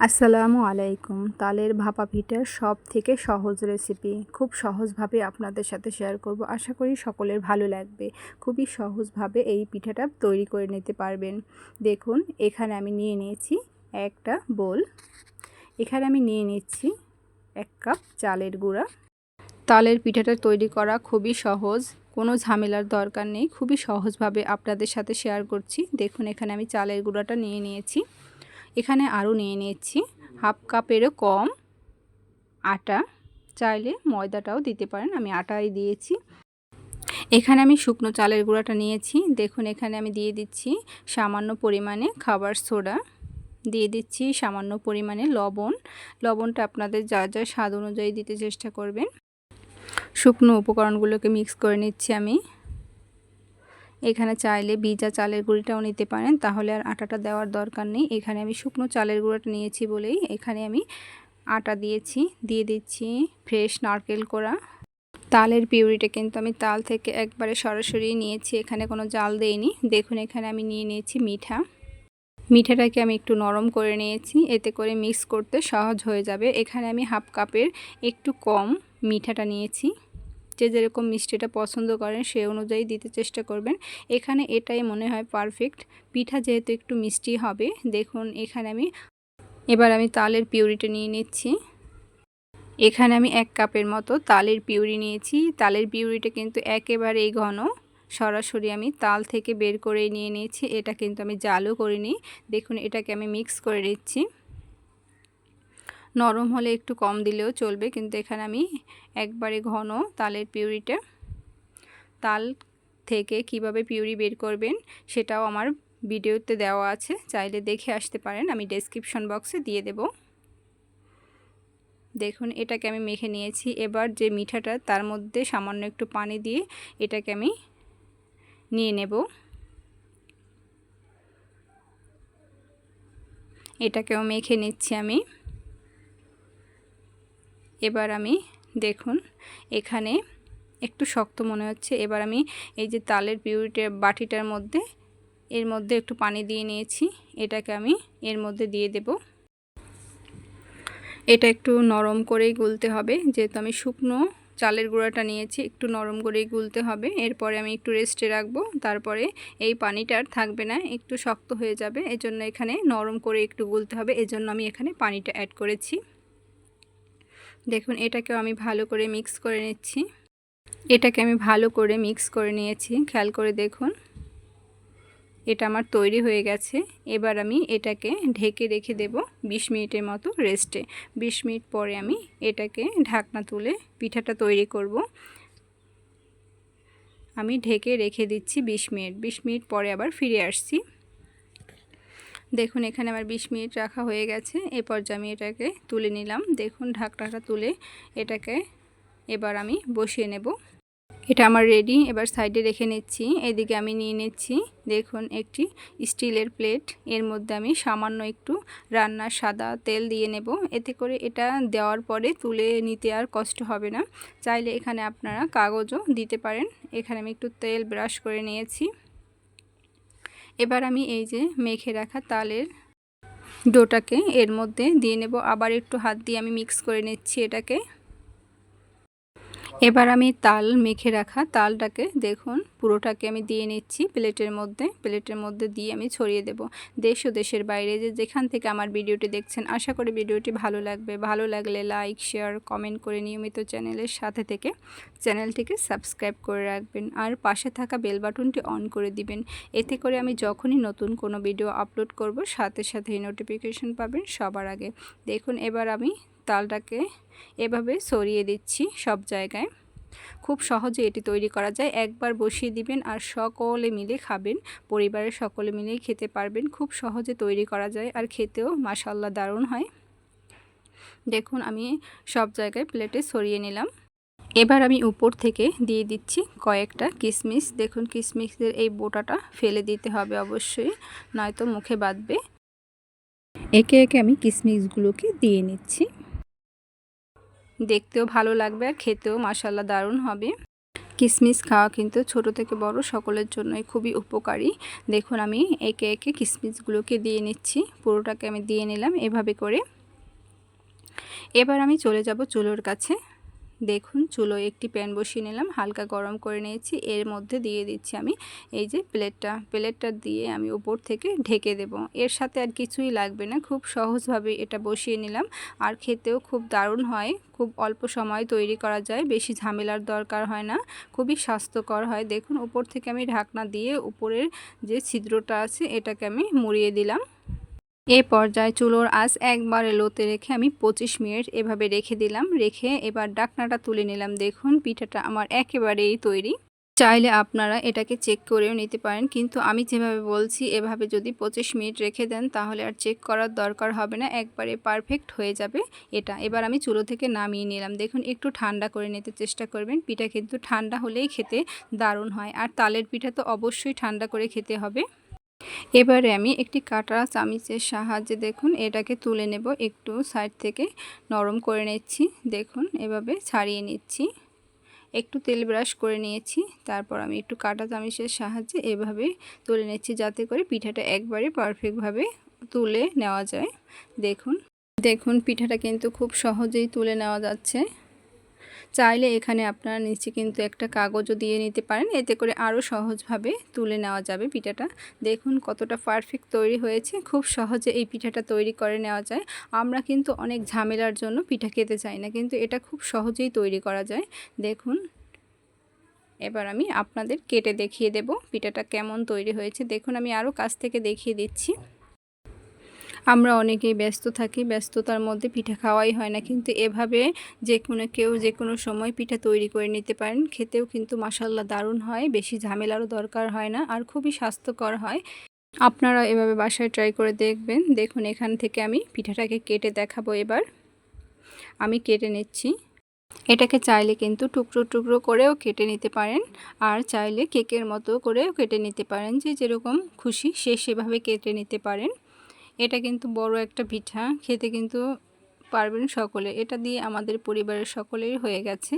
আসসালামু আলাইকুম। তালের ভাপা পিঠার সব থেকে সহজ রেসিপি খুব সহজভাবে আপনাদের সাথে শেয়ার করব। আশা করি সকলের ভালো লাগবে। খুবই সহজভাবে এই পিঠাটা তৈরি করে নিতে পারবেন। দেখুন, এখানে আমি নিয়ে নিয়েছি একটা বোল। এখানে আমি নিয়ে নিচ্ছি এক কাপ চালের গুঁড়া। তালের পিঠাটা তৈরি করা খুবই সহজ, কোনো ঝামেলার দরকার নেই। খুবই সহজভাবে আপনাদের সাথে শেয়ার করছি। দেখুন, এখানে আমি চালের গুঁড়াটা নিয়ে নিয়েছি। এখানে আরও নিয়ে নিচ্ছি হাফ কাপেরও কম আটা, চাইলে ময়দাটাও দিতে পারেন, আমি আটাই দিয়েছি। এখানে আমি শুকনো চালের গুঁড়াটা নিয়েছি। দেখুন, এখানে আমি দিয়ে দিচ্ছি সামান্য পরিমাণে খাবার সোডা, দিয়ে দিচ্ছি সামান্য পরিমাণে লবণ। লবণটা আপনাদের যা যা স্বাদ অনুযায়ী দিতে চেষ্টা করবেন। শুকনো উপকরণগুলোকে মিক্স করে নিচ্ছি আমি। এখানে চাইলে ভিজা চালের গুঁড়িটাও নিতে পারেন। তাহলে আর আটাটা দেওয়ার দরকার নেই। এখানে আমি শুকনো চালের গুঁড়োটা নিয়েছি বলেই এখানে আমি আটা দিয়েছি। দিয়ে দিচ্ছি ফ্রেশ নারকেল করা তালের পিউরিটা কিন্তু আমি তাল থেকে একবারে সরাসরি নিয়েছি। এখানে কোনো জাল দেইনি। দেখুন, এখানে আমি নিয়ে নিয়েছি মিঠা। মিঠাটাকে আমি একটু নরম করে নিয়েছি। এতে করে মিক্স করতে সহজ হয়ে যাবে। এখানে আমি হাফ কাপের একটু কম মিঠাটা নিয়েছি। যে যেরকম মিষ্টিটা পছন্দ করেন সে অনুযায়ী দিতে চেষ্টা করবেন। এখানে এটাই মনে হয় পারফেক্ট পিঠা যেহেতু একটু মিষ্টি হবে, দেখুন এখানে আমি, এবার আমি তালের পিউরিটা নিয়ে নিচ্ছি। এখানে আমি এক কাপের মতো তালের পিউরি নিয়েছি। তালের পিউরিটা কিন্তু একেবারেই ঘন। সরাসরি আমি তাল থেকে বের করে নিয়ে নিয়েছি। এটা কিন্তু আমি জালও করিনি। দেখুন এটাকে আমি মিক্স করে নিচ্ছি। নরম হলে একটু কম দিলেও চলবে, কিন্তু এখানে আমি একবারে ঘন তালের পিউরিটা তাল থেকে কীভাবে পিউরি বের করবেন সেটাও আমার ভিডিওতে দেওয়া আছে, চাইলে দেখে আসতে পারেন, আমি ডেসক্রিপশন বক্সে দিয়ে দেব। দেখুন, এটাকে আমি মেখে নিয়েছি। এবার যে মিঠাটা, তার মধ্যে সামান্য একটু পানি দিয়ে এটাকে আমি নিয়ে নেব। এটাকেও মেখে নিচ্ছি আমি। এবার আমি দেখুন, এখানে একটু শক্ত মনে হচ্ছে। এবার আমি এই যে তালের পিউরিটার বাটিটার মধ্যে, এর মধ্যে একটু পানি দিয়ে নিয়েছি। এটাকে আমি এর মধ্যে দিয়ে দেব। এটা একটু নরম করেই গুলতে হবে। যেহেতু আমি শুকনো চালের গুঁড়াটা নিয়েছি, একটু নরম করেই গুলতে হবে। এরপরে আমি একটু রেস্টে রাখব। তারপরে এই পানিটা আর থাকবে না, একটু শক্ত হয়ে যাবে। এজন্য এখানে নরম করে একটু গুলতে হবে। এজন্য আমি এখানে পানিটা অ্যাড করেছি। দেখুন, এটাকেও আমি ভালো করে মিক্স করে নিচ্ছি। এটাকে আমি ভালো করে মিক্স করে নিয়েছি, খেয়াল করে দেখুন। এটা আমার তৈরি হয়ে গেছে। এবার আমি এটাকে ঢেকে রেখে দেব ২০ মিনিটের মতো রেস্টে ২০ মিনিট পরে আমি এটাকে ঢাকনা তুলে পিঠাটা তৈরি করব। আমি ঢেকে রেখে দিচ্ছি ২০ মিনিট। ২০ মিনিট পরে আবার ফিরে আসছি। দেখুন, এখানে আমার ২০ মিনিট রাখা হয়ে গেছে। এ পর্যায়ে আমি এটাকে তুলে নিলাম, দেখুন, ঢাকনাটা তুলে এটাকে এবার আমি বসিয়ে নেব। এটা আমার রেডি এবার সাইডে রেখে নিচ্ছি। এদিকে আমি নিয়ে নিচ্ছি, দেখুন, একটি স্টিলের প্লেট এর মধ্যে আমি সামান্য একটু রান্নার সাদা তেল দিয়ে নেব। এতে করে এটা দেওয়ার পরে তুলে নিতে আর কষ্ট হবে না। চাইলে এখানে আপনারা কাগজও দিতে পারেন। এখানে আমি একটু তেল ব্রাশ করে নিয়েছি। এবার আমি এই যে মেখে রাখা তালের ডোটাকে এর মধ্যে দিয়ে নেব। আবার একটু হাত দিয়ে আমি মিক্স করে নিচ্ছি এটাকে। এবার আমি তাল মেখে রাখা তালটাকে, দেখুন, পুরোটাকে আমি দিয়ে নিচ্ছি প্লেটের মধ্যে। প্লেটের মধ্যে দিয়ে আমি ছড়িয়ে দেব। দেশ ও দেশের বাইরে যে যেখান থেকে আমার ভিডিওটি দেখছেন, আশা করি ভিডিওটি ভালো লাগবে। ভালো লাগলে লাইক, শেয়ার, কমেন্ট করে নিয়মিত চ্যানেলের সাথে থেকে চ্যানেলটিকে সাবস্ক্রাইব করে রাখবেন আর পাশে থাকা বেল বাটনটি অন করে দিবেন। এতে করে আমি যখনই নতুন কোনো ভিডিও আপলোড করব, সাথে সাথেই নোটিফিকেশন পাবেন সবার আগে। দেখুন, এবার আমি তালটাকে এভাবে সরিয়ে দিচ্ছি সব জায়গায়। খুব সহজে এটি তৈরি করা যায়। একবার বসিয়ে দিবেন আর সকলে মিলে খাবেন। পরিবারের সকলে মিলেই খেতে পারবেন। খুব সহজে তৈরি করা যায় আর খেতেও মাসাল্লা দারুণ হয়। দেখুন, আমি সব জায়গায় প্লেটে সরিয়ে নিলাম। এবার আমি উপর থেকে দিয়ে দিচ্ছি কয়েকটা কিশমিশ দেখুন কিশমিশের এই বোটাটা ফেলে দিতে হবে অবশ্যই, নয়তো মুখে বাঁধবে। একে একে আমি কিশমিশগুলোকে দিয়ে নিচ্ছি। দেখতেও ভালো লাগবে আর খেতেও মাসাল্লা দারুণ হবে। কিশমিশ খাওয়া কিন্তু ছোট থেকে বড় সকলের জন্যই খুবই উপকারী। দেখুন আমি একে একে কিশমিশগুলোকে দিয়ে নিচ্ছি, পুরোটাকে আমি দিয়ে নিলাম এভাবে করে। এবার আমি চলে যাব চুলোর কাছে। দেখুন চুলো একটি প্যান বসিয়ে নিলাম, হালকা গরম করে নিয়েছি। এর মধ্যে দিয়ে দিচ্ছি আমি এই যে প্লেটটা। প্লেটটা দিয়ে আমি উপর থেকে ঢেকে দেব। এর সাথে আর কিছুই লাগবে না, খুব সহজভাবে এটা বসিয়ে নিলাম। আর খেতেও খুব দারুণ হয়, খুব অল্প সময় তৈরি করা যায়, বেশি ঝামেলার দরকার হয় না, খুবই স্বাস্থ্যকর হয়। দেখুন, উপর থেকে আমি ঢাকনা দিয়ে উপরের যে ছিদ্রটা আছে, এটাকে আমি মুড়িয়ে দিলাম। এই পর্যায়ে চুলোর আঁচ একবারে লোতে রেখে আমি পঁচিশ মিনিট এভাবে রেখে দিলাম। রেখে এবার ডাকনাটা তুলে নিলাম। দেখুন, পিঠাটা আমার একেবারেই তৈরি। চাইলে আপনারা এটাকে চেক করেও নিতে পারেন, কিন্তু আমি যেভাবে বলছি, এভাবে যদি পঁচিশ মিনিট রেখে দেন, তাহলে আর চেক করার দরকার হবে না। একবারে পারফেক্ট হয়ে যাবে এটা। এবার আমি চুলো থেকে নামিয়ে নিলাম। দেখুন, একটু ঠান্ডা করে নিতে চেষ্টা করবেন। পিঠা কিন্তু ঠান্ডা হলেই খেতে দারুণ হয়। আর তালের পিঠা তো অবশ্যই ঠান্ডা করে খেতে হবে। এবারে আমি একটি কাটা চামিচের সাহায্যে দেখুন, এটাকে তুলে নেব একটু সাইড থেকে, নরম করে নিচ্ছি, দেখুন, এভাবে ছাড়িয়ে নিচ্ছি। একটু তেল ব্রাশ করে নিয়েছি, তারপর আমি একটু কাটা চামিচের সাহায্যে এভাবে তুলে নিচ্ছি যাতে করে পিঠাটা একবারে পারফেক্টভাবে তুলে নেওয়া যায়। দেখুন দেখুন, পিঠাটা কিন্তু খুব সহজেই তুলে নেওয়া যাচ্ছে। চাইলে এখানে আপনারা নিচে কিন্তু একটা কাগজও দিয়ে নিতে পারেন। এতে করে আরও সহজভাবে তুলে নেওয়া যাবে পিঠাটা। দেখুন কতটা পারফেক্ট তৈরি হয়েছে। খুব সহজে এই পিঠাটা তৈরি করে নেওয়া যায়। আমরা কিন্তু অনেক ঝামেলার জন্য পিঠা খেতে চাই না, কিন্তু এটা খুব সহজেই তৈরি করা যায়। দেখুন, এবার আমি আপনাদের কেটে দেখিয়ে দেব পিঠাটা কেমন তৈরি হয়েছে। দেখুন, আমি আরও কাছ থেকে দেখিয়ে দিচ্ছি। আমরা অনেকেই ব্যস্ত থাকি, ব্যস্ততার মধ্যে পিঠা খাওয়াই হয় না। কিন্তু এভাবে যে কোনো কেউ যে কোনো সময় পিঠা তৈরি করে নিতে পারেন। খেতেও কিন্তু মাসাল্লা দারুণ হয়, বেশি ঝামেলারও দরকার হয় না আর খুবই স্বাস্থ্যকর হয়। আপনারা এভাবে বাসায় ট্রাই করে দেখবেন। দেখুন, এখান থেকে আমি পিঠাটাকে কেটে দেখাবো এবার। আমি কেটে নিচ্ছি। এটাকে চাইলে কিন্তু টুকরো টুকরো করেও কেটে নিতে পারেন আর চাইলে কেকের মতো করেও কেটে নিতে পারেন। যে যেরকম খুশি সে সেভাবে কেটে নিতে পারেন। এটা কিন্তু বড় একটা পিঠা, খেতে কিন্তু পারবেন সকলে। এটা দিয়ে আমাদের পরিবারের সকলেই হয়ে গেছে।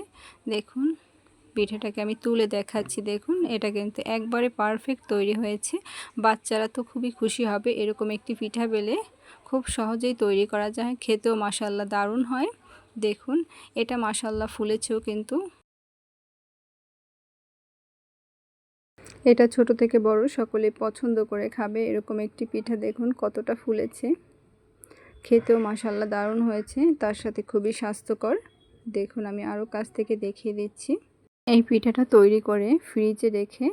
দেখুন, পিঠাটাকে আমি তুলে দেখাচ্ছি, দেখুন। এটা কিন্তু একবারে পারফেক্ট তৈরি হয়েছে। বাচ্চারা তো খুবই খুশি হবে এরকম একটি পিঠা বেলে। খুব সহজেই তৈরি করা যায়, খেতেও মাসাল্লা দারুণ হয়। দেখুন, এটা মাসাল্লা ফুলেছেও কিন্তু। এটা ছোট থেকে বড়, সকলে পছন্দ করে খাবে। এরকম একটি পিঠা দেখুন কতটা ফুলেছে। খেতেও মাসাল্লা দারুণ হয়েছে, তার সাথে খুবই স্বাস্থ্যকর। দেখুন আমি আরও কাছ থেকে দেখিয়ে দিচ্ছি। এই পিঠাটা তৈরি করে ফ্রিজে রেখে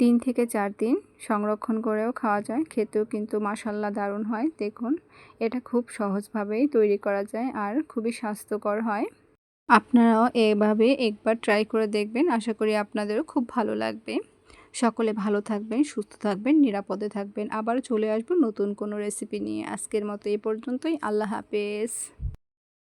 তিন থেকে চার দিন সংরক্ষণ করেও খাওয়া যায়। খেতেও কিন্তু মাসাল্লা দারুণ হয়। দেখুন, এটা খুব সহজভাবেই তৈরি করা যায় আর খুবই স্বাস্থ্যকর হয়। আপনারাও এভাবে একবার ট্রাই করে দেখবেন। আশা করি আপনাদেরও খুব ভালো লাগবে। সকলে ভালো থাকবেন, সুস্থ থাকবেন, নিরাপদে থাকবেন। আবার চলে আসব নতুন কোনো রেসিপি নিয়ে। আজকের মতো এই পর্যন্তই। আল্লাহ হাফেজ।